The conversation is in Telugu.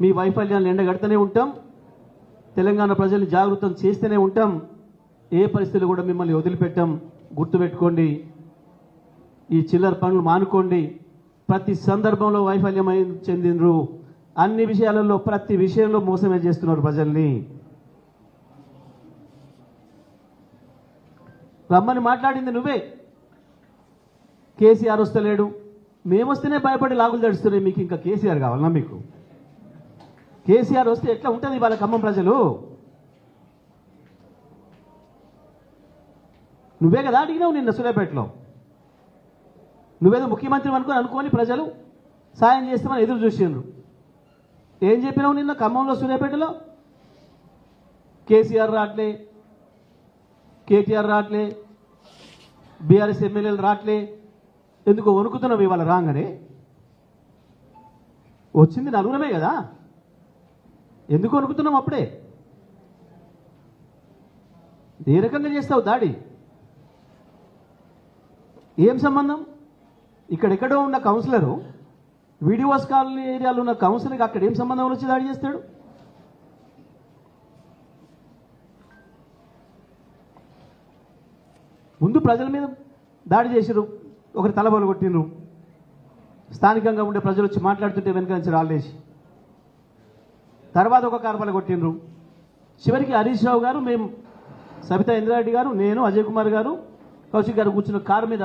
మీ వైఫల్యాలను ఎండగడుతూనే ఉంటాం. తెలంగాణ ప్రజల్ని జాగృతం చేస్తూనే ఉంటాం. ఏ పరిస్థితులు కూడా మిమ్మల్ని వదిలిపెట్టాం. గుర్తుపెట్టుకోండి. ఈ చిల్లర పనులు మానుకోండి. ప్రతి సందర్భంలో వైఫల్యం చెందినరు అన్ని విషయాలలో ప్రతి విషయంలో మోసమే చేస్తున్నారు ప్రజల్ని. రమ్మని మాట్లాడింది నువ్వే. కేసీఆర్ వస్తలేడు. మేమొస్తేనే భయపడి లాగులు తడుస్తున్నాయి. మీకు ఇంకా కేసీఆర్ కావాలన్నా మీకు? కేసీఆర్ వస్తే ఎట్లా ఉంటుంది వాళ్ళ ఖమ్మం ప్రజలు? నువ్వే కదా అడిగినావు నిన్న సూర్యాపేటలో. నువ్వేదో ముఖ్యమంత్రి అనుకుని అనుకోని ప్రజలు సాయం చేస్తామని ఎదురు చూసిండ్రు. ఏం చెప్పినావు నిన్న ఖమ్మంలో సూర్యాపేటలో? కేసీఆర్ రాట్లే కేటీఆర్ రాట్లే బీఆర్ఎస్ ఎమ్మెల్యేలు రాట్లే. ఎందుకో వణుకుతున్నావు ఇవాళ రాగానే? వచ్చింది నలుగురమే కదా? ఎందుకు వణుకుతున్నావు అప్పుడే? ఏ రకంగా చేస్తావు దాడి? ఏం సంబంధం? ఇక్కడెక్కడో ఉన్న కౌన్సిలరు వీడియోస్ కాలనీ ఏరియాలో ఉన్న కౌన్సిలర్కి అక్కడ ఏం సంబంధం వచ్చి దాడి చేస్తాడు? ముందు ప్రజల మీద దాడి చేసిరు ఒకరి తలబలు కొట్టిండ్రు స్థానికంగా ఉండే ప్రజలు వచ్చి మాట్లాడుతుంటే వెనక నుంచి రాళ్ళేసి తర్వాత ఒక కార్పల కొట్టిండ్రు. చివరికి హరీష్ రావు గారు మేము సబితా ఇంద్రారెడ్డి గారు నేను అజయ్ కుమార్ గారు కౌశిక్ గారు కూర్చున్న కారు మీద